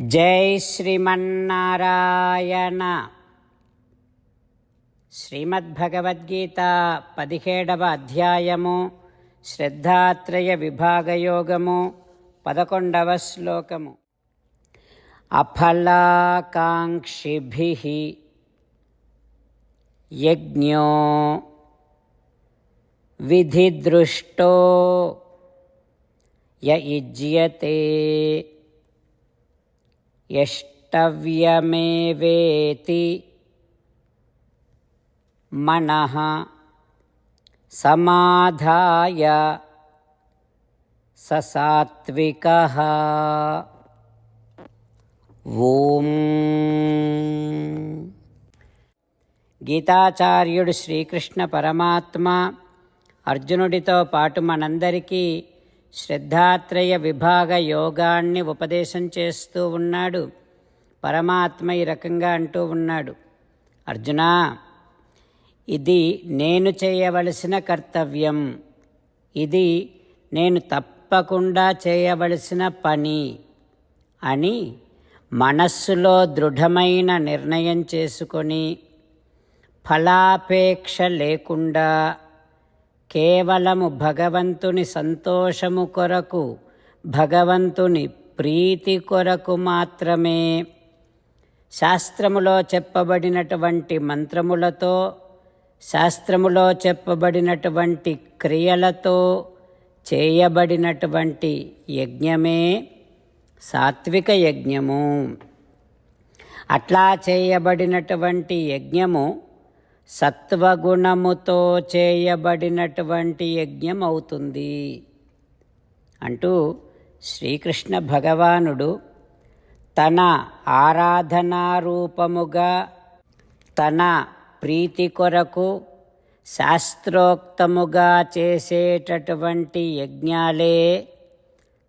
జై శ్రీమన్నారాయణ. శ్రీమద్భగవద్గీత పదిహేడవ అధ్యాయము శ్రద్ధాత్రయ విభాగయోగము పదకొండవ శ్లోకము. అఫలాకాంక్షిభి యజ్ఞో విధిదృష్టో య యుజ్యతే యష్టవ్యమేవేతి? మన సమాధాయ స సాత్వికः ఓం. గీతాచార్యుడు శ్రీకృష్ణ పరమాత్మ అర్జునుడితో పాటు మనందరికీ శ్రద్ధాత్రయ విభాగ యోగాన్ని ఉపదేశం చేస్తూ ఉన్నాడు. పరమాత్మ ఈ రకంగా అంటూ ఉన్నాడు. అర్జునా ఇది నేను చేయవలసిన కర్తవ్యం. ఇది నేను తప్పకుండా చేయవలసిన పని అని మనస్సులో దృఢమైన నిర్ణయం చేసుకొని ఫలాపేక్ష లేకుండా కేవలము భగవంతుని సంతోషము కొరకు భగవంతుని ప్రీతి కొరకు మాత్రమే. శాస్త్రములో చెప్పబడినటువంటి మంత్రములతో శాస్త్రములో చెప్పబడినటువంటి క్రియలతో చేయబడినటువంటి యజ్ఞమే సాత్విక యజ్ఞము. అట్లా చేయబడినటువంటి యజ్ఞము సత్వగుణముతో చేయబడినటువంటి యజ్ఞం అవుతుంది అంటూ శ్రీకృష్ణ భగవానుడు తన ఆరాధనారూపముగా తన ప్రీతి కొరకు శాస్త్రోక్తముగా చేసేటటువంటి యజ్ఞాలే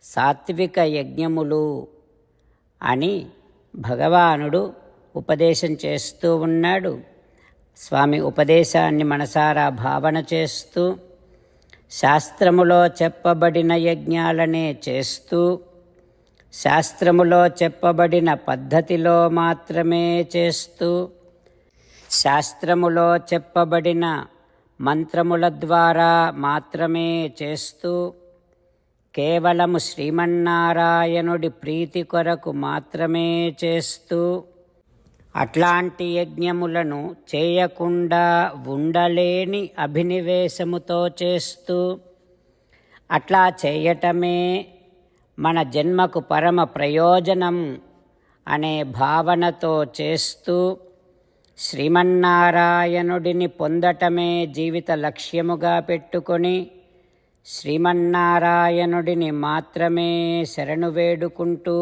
సాత్విక యజ్ఞములు అని భగవానుడు ఉపదేశం చేస్తూ ఉన్నాడు. స్వామి ఉపదేశాన్ని మనసారా భావన చేస్తూ శాస్త్రములో చెప్పబడిన యజ్ఞాలనే చేస్తూ శాస్త్రములో చెప్పబడిన పద్ధతిలో మాత్రమే చేస్తూ శాస్త్రములో చెప్పబడిన మంత్రముల ద్వారా మాత్రమే చేస్తూ కేవలము శ్రీమన్నారాయణుడి ప్రీతి కొరకు మాత్రమే చేస్తూ అట్లాంటి యజ్ఞములను చేయకుండా ఉండలేని అభినివేశముతో చేస్తూ అట్లా చేయటమే మన జన్మకు పరమ ప్రయోజనం అనే భావనతో చేస్తూ శ్రీమన్నారాయణుడిని పొందటమే జీవిత లక్ష్యముగా పెట్టుకొని శ్రీమన్నారాయణుడిని మాత్రమే శరణు వేడుకుంటూ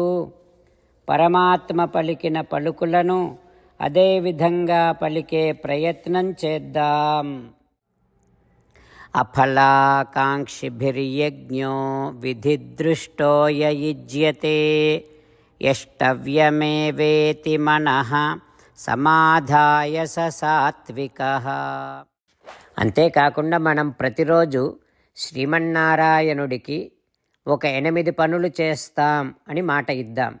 పరమాత్మ పలికిన పలుకులను అదేవిధంగా పలికే ప్రయత్నం చేద్దాం. అఫలాకాంక్షిభిర్యజ్ఞో విధిదృష్టో యయుజ్యతే యష్టవ్యమేవేతి మనః సమాధాయ స సాత్విక. అంతేకాకుండా మనం ప్రతిరోజు శ్రీమన్నారాయణుడికి ఒక ఎనిమిది పనులు చేస్తాం అని మాట ఇద్దాం.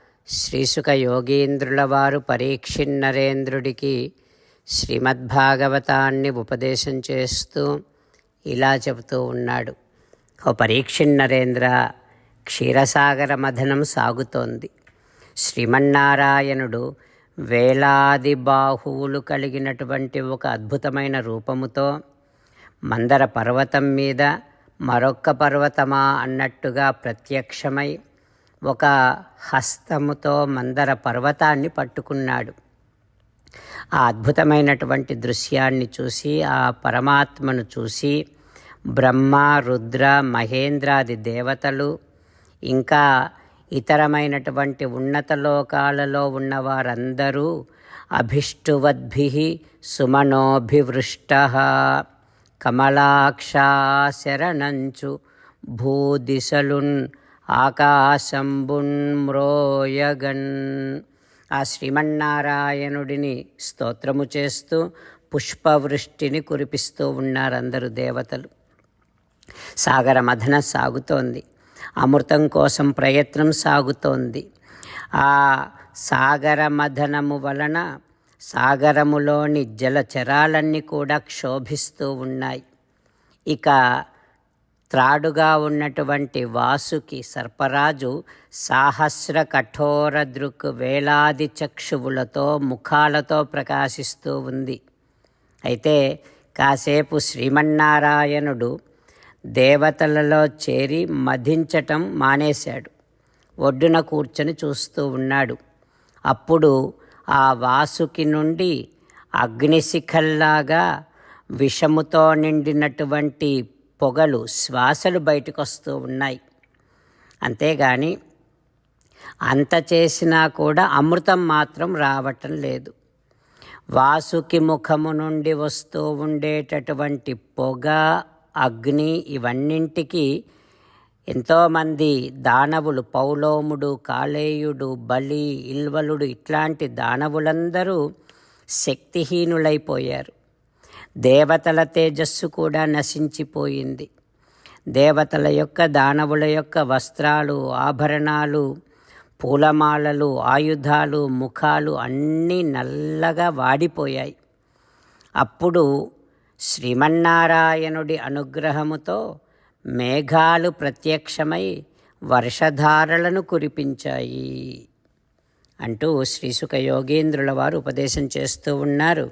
శ్రీసుక యోగీంద్రుల వారు పరీక్షిన్నరేంద్రుడికి శ్రీమద్భాగవతాన్ని ఉపదేశం చేస్తూ ఇలా చెబుతూ ఉన్నాడు. ఓ పరీక్షిన్నరేంద్ర క్షీరసాగర మథనం సాగుతోంది. శ్రీమన్నారాయణుడు వేలాది బాహువులు కలిగినటువంటి ఒక అద్భుతమైన రూపముతో మందర పర్వతం మీద మరొక్క పర్వతమా అన్నట్టుగా ప్రత్యక్షమై ఒక హస్తముతో మందర పర్వతాన్ని పట్టుకున్నాడు. ఆ అద్భుతమైనటువంటి దృశ్యాన్ని చూసి ఆ పరమాత్మను చూసి బ్రహ్మ రుద్ర మహేంద్రాది దేవతలు ఇంకా ఇతరమైనటువంటి ఉన్నత లోకాలలో ఉన్న వారందరూ అభిష్టువద్భి సుమనోభివృష్ట. కమలాక్షా శరణంచు భూదిశలున్ ఆకాశంబున్మ్రోయగన్. ఆ శ్రీమన్నారాయణుడిని స్తోత్రము చేస్తూ పుష్పవృష్టిని కురిపిస్తూ ఉన్నారు అందరు దేవతలు. సాగర మథన సాగుతోంది. అమృతం కోసం ప్రయత్నం సాగుతోంది. ఆ సాగర మథనము వలన సాగరములోని జలచరాలన్నీ కూడా క్షోభిస్తూ ఉన్నాయి. ఇక త్రాడుగా ఉన్నటువంటి వాసుకి సర్పరాజు సాహస్ర కఠోర దృక్ వేలాది చక్షువులతో ముఖాలతో ప్రకాశిస్తూ ఉంది. అయితే కాసేపు శ్రీమన్నారాయణుడు దేవతలలో చేరి మధించటం మానేశాడు. ఒడ్డున కూర్చొని చూస్తూ ఉన్నాడు. అప్పుడు ఆ వాసుకి నుండి అగ్నిశిఖల్లాగా విషముతో నిండినటువంటి పొగలు శ్వాసలు బయటకు వస్తూ ఉన్నాయి. అంతేగాని అంత చేసినా కూడా అమృతం మాత్రం రావటం లేదు. వాసుకి ముఖము నుండి వస్తూ ఉండేటటువంటి పొగ అగ్ని ఇవన్నింటికి ఎంతోమంది దానవులు పౌలోముడు కాళేయుడు బలి ఇల్వలుడు ఇట్లాంటి దానవులందరూ శక్తిహీనులైపోయారు. దేవతల తేజస్సు కూడా నశించిపోయింది. దేవతల యొక్క దానవుల యొక్క వస్త్రాలు ఆభరణాలు పూలమాలలు ఆయుధాలు ముఖాలు అన్నీ నల్లగా వాడిపోయాయి. అప్పుడు శ్రీమన్నారాయణుడి అనుగ్రహముతో మేఘాలు ప్రత్యక్షమై వర్షధారలను కురిపించాయి అంటూ శ్రీసుఖ యోగేంద్రుల వారు ఉపదేశం చేస్తూ ఉన్నారు.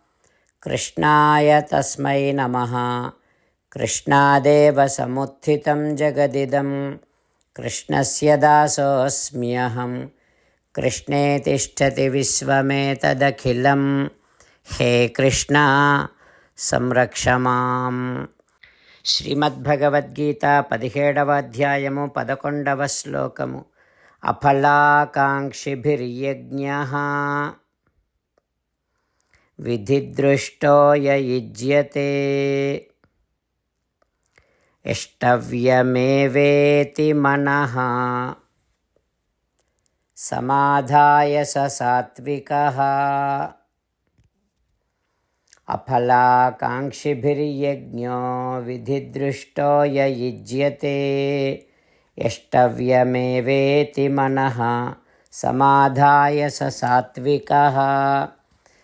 వినిహతాः కృష్ణాయ తస్మై నమः. కృష్ణాదేవ సముత్థితం జగదిదం. కృష్ణస్య దాసోऽస్మ్యహం. కృష్ణే తిష్టతి విశ్వమేతదఖిలం. హే కృష్ణ సంరక్ష మాం. శ్రీమద్భగవద్గీత పదిహేడవ అధ్యాయము పదకొండవ శ్లోకము. అఫలాకాంక్షిభిర్యజ్ఞ. విధిదృష్టో యయుజ్యతే ఇష్టవ్యమేవేతి మనః సమాధాయ స సాత్వికः అఫలాకాంక్షిభిర్యజ్ఞో విధిదృష్టో యయుజ్యతే యష్టవ్యమేవేతి మనః సమాధాయ స సాత్వికः